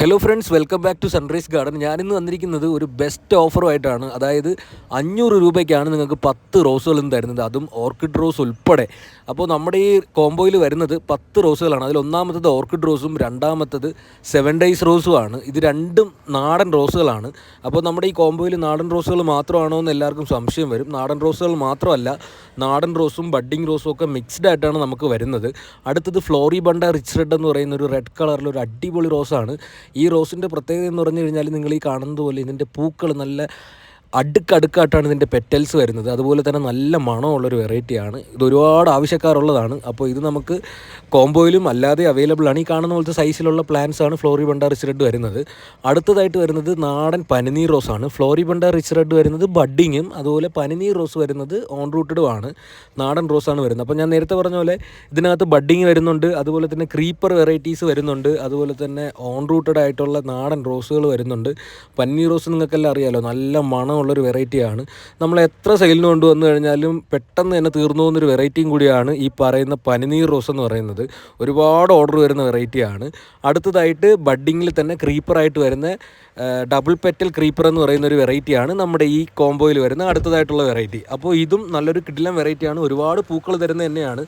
Hello friends welcome back to Sunrise Garden ഞാനിന്ന് വന്നിരിക്കുന്നത് ഒരു ബെസ്റ്റ് ഓഫറുമായിട്ടാണ് അതായത് അഞ്ഞൂറ് രൂപയ്ക്കാണ് നിങ്ങൾക്ക് പത്ത് റോസുകളും തരുന്നത്. അതും ഓർക്കിഡ് റോസ് ഉൾപ്പെടെ. അപ്പോൾ നമ്മുടെ ഈ കോംബോയിൽ വരുന്നത് പത്ത് റോസുകളാണ് അതിൽ ഒന്നാമത്തത് ഓർക്കിഡ് റോസും രണ്ടാമത്തത് സെവൻ ഡേയ്സ് റോസുമാണ് ഇത് രണ്ടും നാടൻ റോസുകളാണ് അപ്പോൾ നമ്മുടെ ഈ കോംബോയിൽ നാടൻ റോസുകൾ മാത്രമാണോ എന്ന് എല്ലാവർക്കും സംശയം വരും. നാടൻ റോസുകൾ മാത്രമല്ല നാടൻ റോസും ബഡ്ഡിങ് റോസും ഒക്കെ മിക്സ്ഡ് ആയിട്ടാണ് നമുക്ക് വരുന്നത്. അടുത്തത് ഫ്ലോറി ബണ്ട റിച്ച് റെഡ് എന്ന് പറയുന്ന ഒരു റെഡ് കളറിൽ ഒരു അടിപൊളി റോസാണ് ഈ റോസിന്റെ പ്രത്യേകത എന്ന് പറഞ്ഞു കഴിഞ്ഞാൽ നിങ്ങൾ ഈ കാണുന്നത് പോലെ ഇതിന്റെ പൂക്കൾ നല്ല അടുക്കടുക്കായിട്ടാണ് ഇതിന്റെ പെറ്റൽസ് വരുന്നത്. അതുപോലെ തന്നെ നല്ല മണമുള്ളൊരു വെറൈറ്റിയാണ് ഇത് ഒരുപാട് ആവശ്യക്കാരുള്ളതാണ്. അപ്പോൾ ഇത് നമുക്ക് കോംബോയിലും അല്ലാതെ അവൈലബിൾ ആണ്. ഈ കാണുന്ന പോലത്തെ സൈസിലുള്ള പ്ലാന്റ്സ് ആണ് ഫ്ലോറി ബണ്ട റിച്ച് റെഡ് വരുന്നത്. അടുത്തതായിട്ട് വരുന്നത് നാടൻ പനിനീർ റോസാണ് ഫ്ലോറി ബണ്ട റിച്ച് റെഡ് വരുന്നത് ബഡ്ഡിങ്ങും അതുപോലെ പനിനീർ റോസ് വരുന്നത് ഓൺ റൂട്ടഡും ആണ്. നാടൻ റോസ് ആണ് വരുന്നത്. അപ്പോൾ ഞാൻ നേരത്തെ പറഞ്ഞ പോലെ ഇതിനകത്ത് ബഡ്ഡിങ് വരുന്നുണ്ട്. അതുപോലെ തന്നെ ക്രീപ്പർ വെറൈറ്റീസ് വരുന്നുണ്ട്. അതുപോലെ തന്നെ ഓൺ റൂട്ടഡ് ആയിട്ടുള്ള നാടൻ റോസുകൾ വരുന്നുണ്ട്. പനിനീർ റോസ് നിങ്ങൾക്കെല്ലാം അറിയാമല്ലോ നല്ല മണമുള്ളൊരു വെറൈറ്റിയാണ്. നമ്മൾ എത്ര സെയിലിന് കൊണ്ടുവന്നു കഴിഞ്ഞാലും പെട്ടെന്ന് തന്നെ തീർന്നു പോകുന്നൊരു വെറൈറ്റിയും കൂടിയാണ് ഈ പറയുന്ന പനിനീർ റോസ് എന്ന് പറയുന്നത്. ഒരുപാട് ഓർഡർ വരുന്ന വെറൈറ്റിയാണ്. അടുത്തതായിട്ട് ബഡ്ഡിങ്ങിൽ തന്നെ ക്രീപ്പറായിട്ട് വരുന്ന ഡബിൾ പെറ്റൽ ക്രീപ്പർ എന്ന് പറയുന്ന ഒരു വെറൈറ്റിയാണ് നമ്മുടെ ഈ കോംബോയിൽ വരുന്ന അടുത്തതായിട്ടുള്ള വെറൈറ്റി. അപ്പോൾ ഇതും നല്ലൊരു കിടിലം വെറൈറ്റിയാണ്. ഒരുപാട് പൂക്കൾ തരുന്ന തന്നെയാണ്.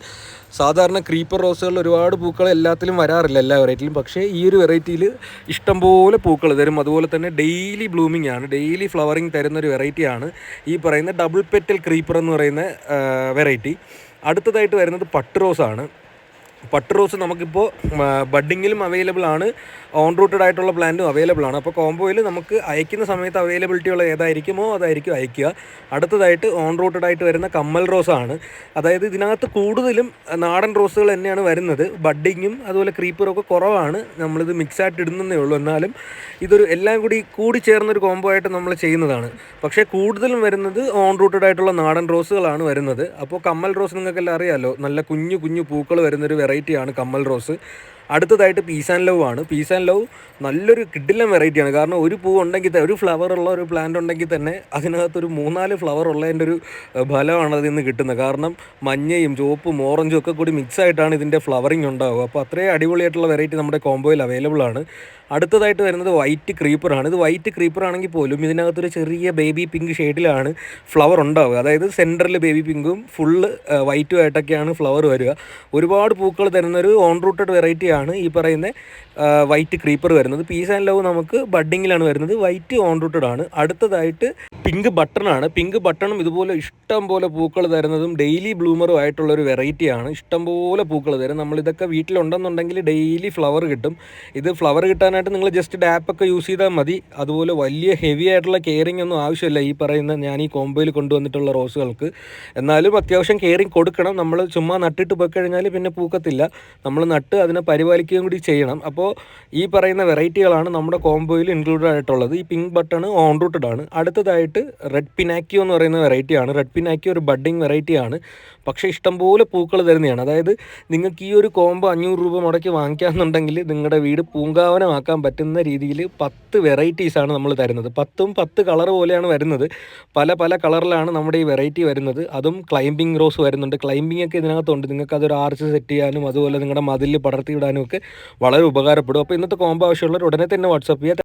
സാധാരണ ക്രീപ്പർ റോസുകൾ ഒരുപാട് പൂക്കൾ എല്ലാത്തിലും വരാറില്ല എല്ലാ വെറൈറ്റിയിലും. പക്ഷേ ഈ ഒരു വെറൈറ്റിയിൽ ഇഷ്ടംപോലെ പൂക്കൾ തരും. അതുപോലെ തന്നെ ഡെയിലി ബ്ലൂമിംഗ് ആണ്. ഡെയിലി ഫ്ലവറിങ് തരുന്ന ഒരു വെറൈറ്റിയാണ് ഈ പറയുന്ന ഡബിൾ പെറ്റൽ ക്രീപ്പർ എന്ന് പറയുന്ന വെറൈറ്റി അടുത്തതായിട്ട് വരുന്നത് പട്ട് റോസാണ് പട്ട് റോസ് നമുക്കിപ്പോൾ ബഡ്ഡിങ്ങിലും അവൈലബിൾ ആണ്. ഓൺ റൂട്ടഡ് ആയിട്ടുള്ള പ്ലാന്റും അവൈലബിൾ ആണ്. അപ്പോൾ കോംബോയിൽ നമുക്ക് അയക്കുന്ന സമയത്ത് അവൈലബിലിറ്റി ഉള്ള ഏതായിരിക്കുമോ അതായിരിക്കും അയക്കുക. അടുത്തതായിട്ട് ഓൺ റൂട്ടഡ് ആയിട്ട് വരുന്ന കമ്മൽ റോസ് ആണ്. അതായത് ഇതിനകത്ത് കൂടുതലും നാടൻ റോസുകൾ തന്നെയാണ് വരുന്നത്. ബഡ്ഡിങ്ങും അതുപോലെ ക്രീപ്പറും ഒക്കെ കുറവാണ്. നമ്മളിത് മിക്സ് ആയിട്ട് ഇടുന്നതേ ഉള്ളൂ. എന്നാലും ഇതൊരു എല്ലാം കൂടി കൂടി ചേർന്നൊരു കോംബോ ആയിട്ട് നമ്മൾ ചെയ്യുന്നതാണ്. പക്ഷേ കൂടുതലും വരുന്നത് ഓൺ റൂട്ടഡ് ആയിട്ടുള്ള നാടൻ റോസുകളാണ് വരുന്നത്. അപ്പോൾ കമ്മൽ റോസ് നിങ്ങൾക്കെല്ലാം അറിയാമല്ലോ നല്ല കുഞ്ഞു കുഞ്ഞു പൂക്കൾ വരുന്നൊരു വെറൈറ്റിയാണ് കമ്മൽ റോസ്. അടുത്തതായിട്ട് പീസ് ആൻഡ് ലവ് ആണ്. പീസ് ആൻഡ് ലവ് നല്ലൊരു കിഡിലൻ വെറൈറ്റിയാണ് കാരണം ഒരു പൂ ഉണ്ടെങ്കിൽ ഒരു ഫ്ലവർ ഉള്ള ഒരു പ്ലാന്റ് ഉണ്ടെങ്കിൽ തന്നെ അതിനകത്തൊരു മൂന്നാൽ ഫ്ലവർ ഉള്ളതിന്റെ ഒരു ഫലമാണ് അതിൽ നിന്ന് കിട്ടുന്നത്. കാരണം മഞ്ഞയും ചുവപ്പും ഓറഞ്ചും ഒക്കെ കൂടി മിക്സ് ആയിട്ടാണ് ഇതിന്റെ ഫ്ലവറിങ് ഉണ്ടാവുക. അപ്പോൾ അത്രയും അടിപൊളിയായിട്ടുള്ള വെറൈറ്റി നമ്മുടെ കോംബോയിൽ അവൈലബിൾ ആണ്. അടുത്തതായിട്ട് വരുന്നത് വൈറ്റ് ക്രീപ്പറാണ് ഇത് വൈറ്റ് ക്രീപ്പർ ആണെങ്കിൽ പോലും ഇതിനകത്തൊരു ചെറിയ ബേബി പിങ്ക് ഷെയ്ഡിലാണ് ഫ്ലവർ ഉണ്ടാവുക. അതായത് സെന്ററിൽ ബേബി പിങ്കും ഫുള്ള് വൈറ്റും ആയിട്ടൊക്കെയാണ് ഫ്ലവർ വരിക. ഒരുപാട് പൂക്കൾ തരുന്നൊരു ഓൺ റൂട്ടഡ് വെറൈറ്റിയാണ് ഈ പറയുന്ന വൈറ്റ് ക്രീപ്പർ വരുന്നത്. പീസ് ആൻഡ് ലവ് നമുക്ക് ബഡ്ഡിങ്ങിലാണ് വരുന്നത്. വൈറ്റ് ഓൺ റൂട്ടഡ് ആണ്. അടുത്തതായിട്ട് പിങ്ക് ബട്ടണാണ് പിങ്ക് ബട്ടണും ഇതുപോലെ ഇഷ്ടം പോലെ പൂക്കൾ തരുന്നതും ഡെയിലി ബ്ലൂമറും ആയിട്ടുള്ളൊരു വെറൈറ്റിയാണ് ഇഷ്ടം പോലെ പൂക്കൾ തരും. നമ്മളിതൊക്കെ വീട്ടിലുണ്ടെന്നുണ്ടെങ്കിൽ ഡെയിലി ഫ്ലവർ കിട്ടും. ഇത് ഫ്ലവർ കിട്ടാനായിട്ട് നിങ്ങൾ ജസ്റ്റ് ഡാപ്പൊക്കെ യൂസ് ചെയ്താൽ മതി. അതുപോലെ വലിയ ഹെവി ആയിട്ടുള്ള കെയറിംഗ് ഒന്നും ആവശ്യമില്ല. ഈ പറയുന്ന ഞാൻ ഈ കോംബോയിൽ കൊണ്ടുവന്നിട്ടുള്ള റോസുകൾക്ക് എന്നാലും അത്യാവശ്യം കെയറിംഗ് കൊടുക്കണം. നമ്മൾ ചുമ്മാ നട്ടിട്ട് പോയി കഴിഞ്ഞാൽ പിന്നെ പൂക്കത്തില്ല. നമ്മൾ നട്ട് അതിനെ പരിപാലിക്കുകയും കൂടി ചെയ്യണം. അപ്പോൾ ഈ പറയുന്ന വെറൈറ്റികളാണ് നമ്മുടെ കോമ്പോയിൽ ഇൻക്ലൂഡഡ് ആയിട്ടുള്ളത്. ഈ പിങ്ക് ബട്ടൺ ഓൺ റൂട്ടഡ് ആണ്. അടുത്തതായിട്ട് റെഡ് പിനാക്കിയോ എന്ന് പറയുന്ന വെറൈറ്റിയാണ് റെഡ് പിനാക്കിയോ ഒരു ബഡ്ഡിങ് വെറൈറ്റിയാണ് പക്ഷേ ഇഷ്ടംപോലെ പൂക്കൾ തരുന്നതാണ്. അതായത് നിങ്ങൾക്ക് ഈ ഒരു കോംബോ അഞ്ഞൂറ് രൂപ മുടക്കി വാങ്ങിക്കാമെന്നുണ്ടെങ്കിൽ നിങ്ങളുടെ വീട് പൂങ്കാവനമാക്കാൻ പറ്റുന്ന രീതിയിൽ പത്ത് വെറൈറ്റീസാണ് നമ്മൾ തരുന്നത്. പത്തും പത്ത് കളർ പോലെയാണ് വരുന്നത്. പല പല കളറിലാണ് നമ്മുടെ ഈ വെറൈറ്റി വരുന്നത്. അതും ക്ലൈംബിംഗ് റോസ് വരുന്നുണ്ട്. ക്ലൈംബിംഗ് ഒക്കെ ഇതിനകത്തുണ്ട്. നിങ്ങൾക്ക് അതൊരു ആർച്ച് സെറ്റ് ചെയ്യാനും അതുപോലെ നിങ്ങളുടെ മതിലിൽ പടർത്തി വിടാനും ഒക്കെ വളരെ ഉപകാരപ്പെടും. അപ്പോൾ ഇന്നത്തെ കോംബോ ആവശ്യമുള്ളവർ ഉടനെ തന്നെ വാട്സപ്പ് ചെയ്യുക